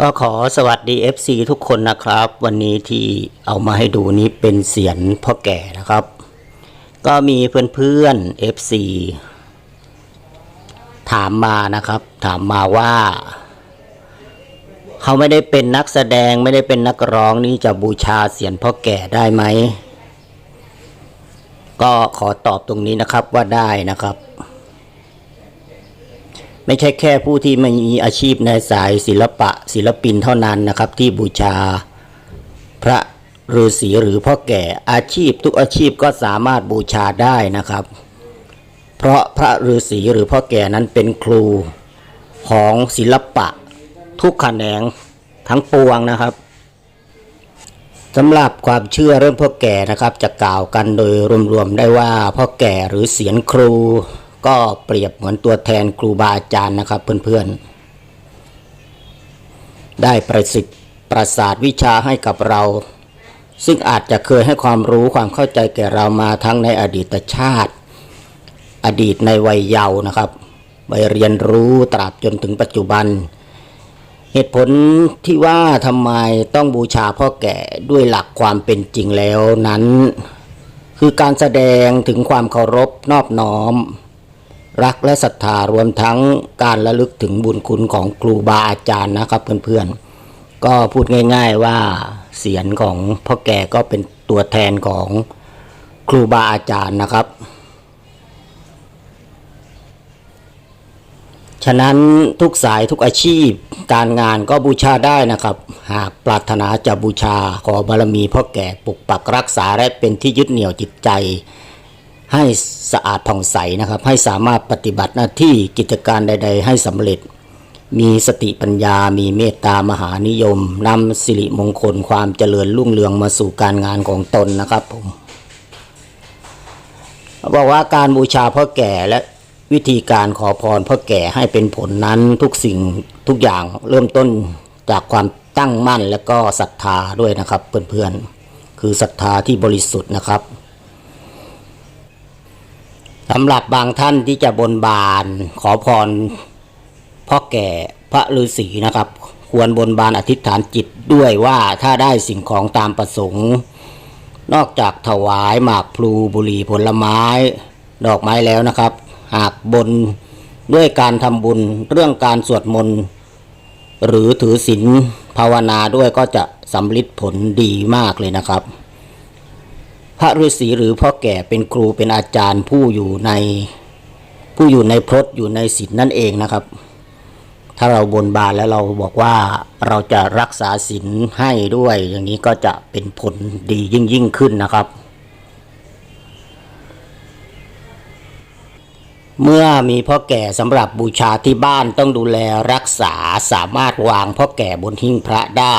ก็ขอสวัสดี FC ทุกคนนะครับ วันนี้ที่เอามาให้ดูนี้เป็นเสียงพ่อแก่นะครับ ก็มีเพื่อนๆ FC ถามมานะครับ ถามมาว่า เขาไม่ได้เป็นนักแสดงไม่ได้เป็นนักร้องนี่จะบูชาเสียงพ่อแก่ได้ไหม ก็ขอตอบตรงนี้นะครับว่าได้นะครับ ไม่ใช่แค่ผู้ที่ไม่มีอาชีพในสายศิลปะศิลปินเท่านั้นนะครับ ที่บูชาพระฤาษีหรือพ่อแก่อาชีพทุกอาชีพก็สามารถบูชาได้นะครับ เพราะพระฤาษีหรือพ่อแก่นั้นเป็นครูของศิลปะ ทุกแขนงทั้งปวงนะครับสำหรับความเชื่อเรื่องพ่อแก่นะครับ จะกล่าวกันโดยรวมๆได้ว่าพ่อแก่หรือเสียนครู ก็เปรียบเหมือนตัวแทนครูบาอาจารย์นะครับเพื่อนๆ ได้ประสิทธิ์ประสาทวิชาให้กับเรา ซึ่งอาจจะเคยให้ความรู้ความเข้าใจแก่เรามาทั้งในอดีตชาติ อดีตในวัยเยาว์นะครับวัยเรียนรู้ตราบจนถึงปัจจุบัน เหตุผลที่ว่าทำไมต้องบูชาพ่อแก่ด้วยหลักความเป็นจริงแล้วนั้น คือการแสดงถึงความเคารพนอบน้อม รักและศรัทธารวมทั้งการระลึกถึงบุญคุณของครูบาอาจารย์นะครับเพื่อนๆ ก็พูดง่าย ๆว่าเสียงของพ่อแก่ก็เป็นตัวแทนของครูบาอาจารย์นะครับ ฉะนั้นทุกสายทุกอาชีพการงานก็บูชาได้นะครับ หากปรารถนาจะบูชาขอบารมีพ่อแก่ปกปักรักษาและเป็นที่ยึดเหนี่ยวจิตใจ ให้สะอาดผ่องใสนะครับ ให้สามารถปฏิบัติหน้าที่กิจการใด ๆ ให้สำเร็จ มีสติปัญญา มีเมตตามหานิยมนำสิริมงคลความเจริญรุ่งเรืองมาสู่การงานของตนนะครับผมบอกว่าการบูชาพ่อแก่และวิธีการขอพรพ่อแก่ให้เป็นผลนั้นทุกสิ่งทุกอย่างเริ่มต้นจากความตั้งมั่นและก็ศรัทธาด้วยนะครับเพื่อนๆคือศรัทธาที่บริสุทธิ์นะครับ สำหรับบางท่านที่จะบนบานขอพรพ่อแก่พระฤาษีนะครับ ควรบนบานอธิษฐานจิตด้วยว่าถ้าได้สิ่งของตามประสงค์ นอกจากถวายหมากพลูบุหรี่ผลไม้ ดอกไม้แล้วนะครับ หากบนด้วยการทำบุญเรื่องการสวดมนต์หรือถือศีลภาวนาด้วยก็จะสำลิดผลดีมากเลยนะครับ พระฤาษีหรือพ่อแก่เป็นครูเป็นอาจารย์ผู้อยู่ในผู้อยู่ในพรตอยู่ในศีลนั่นเองนะครับ ถ้าเราบนบานแล้วเราบอกว่าเราจะรักษาศีลให้ด้วย อย่างนี้ก็จะเป็นผลดียิ่งยิ่งขึ้นนะครับ เมื่อมีพ่อแก่สำหรับบูชาที่บ้านต้องดูแลรักษาสามารถวางพ่อแก่บนหิ้งพระได้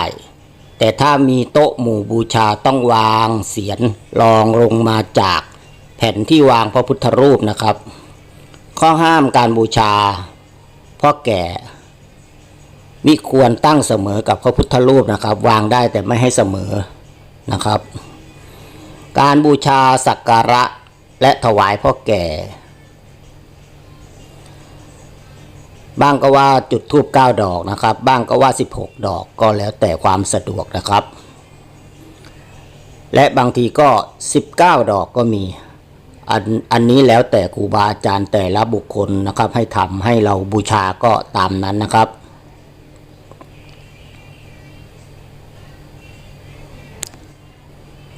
แต่ถ้ามีโต๊ะหมู่บูชาต้องวางเสียนรองลงมาจากแผ่นที่วางพระพุทธรูปนะครับ ข้อห้ามการบูชาพ่อแก่มิควรตั้งเสมอกับพระพุทธรูปนะครับ วางได้แต่ไม่ให้เสมอนะครับ การบูชาสักการะและถวายพ่อแก่ บ้างก็ว่าจุดทูบ9ดอกนะครับ บ้างก็ว่า 16 ดอกก็แล้วแต่ความสะดวกนะครับ และบางทีก็ 19 ดอกก็มีอันอันนี้แล้วแต่ครูบาอาจารย์แต่ละบุคคลนะครับ ให้ทำให้เราบูชาก็ตามนั้นนะครับ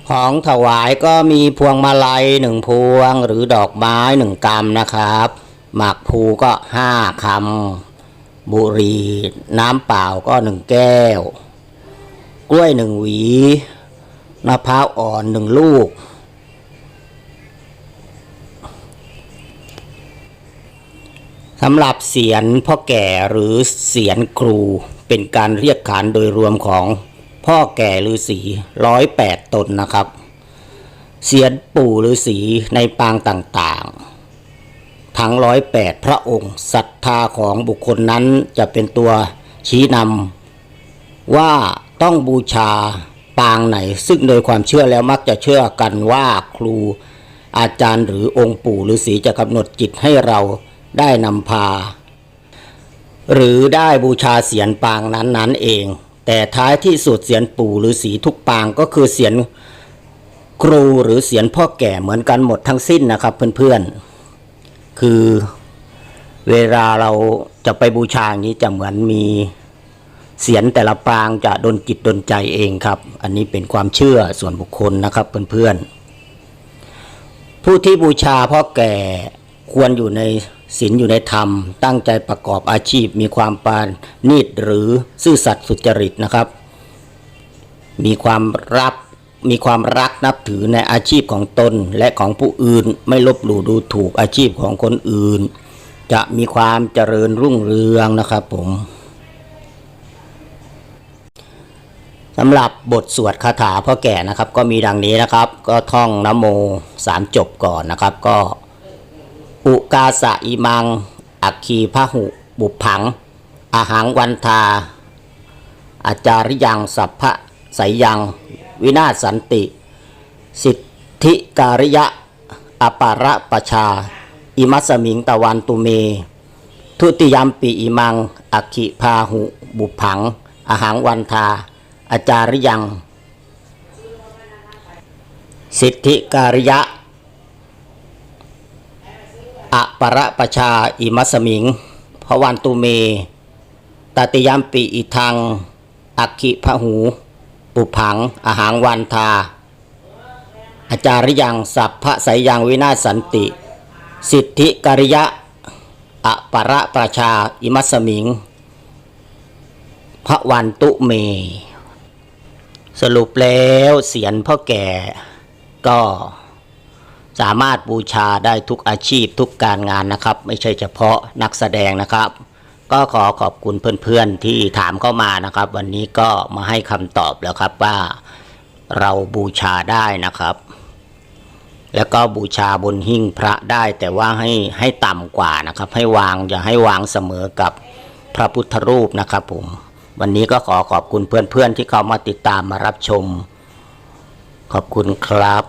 ของถวายก็มีพวงมาลัยหนึ่งพวงหรือดอกไม้หนึ่งกำนะครับ หมากพลูก็ห้าคำ บุรี น้ำเปล่าก็หนึ่งแก้ว กล้วยหนึ่งหวีมะพร้าวอ่อนหนึ่งลูก สำหรับเสียนพ่อแก่หรือเสียนครูเป็นการเรียกขานโดยรวมของพ่อแก่ฤาษีร้อยแปดตนนะครับ เสียนปู่ฤาษีในปางต่างๆ ทั้งร้อยแปดพระองค์ศรัทธาของบุคคลนั้นจะเป็นตัวชี้นำว่าต้องบูชาปางไหน ซึ่งโดยความเชื่อแล้วมักจะเชื่อกันว่าครูอาจารย์หรือองค์ปู่ฤาษีจะกำหนดจิตให้เราได้นำพา หรือได้บูชาเสียนปางนั้นๆเอง แต่ท้ายที่สุดเสียนปู่หรือสีทุกปางก็คือเสียนครูหรือเสียนพ่อแก่เหมือนกันหมดทั้งสิ้นนะครับเพื่อนๆ คือเวลาเราจะไปบูชาอย่างนี้จะเหมือนมีเสียนแต่ละปางจะดนจิตดนใจเองครับ อันนี้เป็นความเชื่อส่วนบุคคลนะครับเพื่อนๆ ผู้ที่บูชาพ่อแก่ควรอยู่ในศีลอยู่ในธรรม ตั้งใจประกอบอาชีพ มีความปานนีดหรือซื่อสัตย์สุจริตนะครับ มีความรับ มีความรักนับถือในอาชีพของตนและของผู้อื่นไม่ลบหลู่ดูถูกอาชีพของคนอื่น จะมีความเจริญรุ่งเรืองนะครับผมสำหรับบทสวดคาถาพ่อแก่นะครับก็มีดังนี้นะครับ ก็ท่องนโมสามจบก่อนนะครับ ก็อุกาสะอิมัง อัคคีพหุ บุพผังอาหังวันทา อาจาริยังสัพพะสายยัง วินาศสันติ สิทธิการิยะอปาระปชา อิมัสมิงตะวันตุเม ทุติยมปีอิมัง อัคิพาหุ บุพผัง อหังวันทา อาจาริยัง สิทธิการิยะอปรปชา อิมัสมิงพวันตุเมตติยมปิอิทังอคิพหู ปุผัง อาหางวันทา อาจาริยัง สัพพะสายยังวินาศสันติ สิทธิกริยะอปรประชา อิมัสสมิงพระวันตุเม สรุปแล้วเสียนพ่อแก่ก็สามารถบูชาได้ทุกอาชีพทุกการงานนะครับ ไม่ใช่เฉพาะนักแสดงนะครับ ก็ขอขอบคุณเพื่อนๆที่ถามเข้ามานะครับ วันนี้ก็มาให้คำตอบแล้วครับว่าเราบูชาได้นะครับ แล้วก็บูชาบนหิ้งพระได้ แต่ว่าให้ให้ต่ำกว่านะครับ ให้วางอย่าให้วางเสมอกับพระพุทธรูปนะครับผมวันนี้ก็ขอขอบคุณเพื่อนๆที่เข้ามาติดตามมารับชม ขอบคุณครับ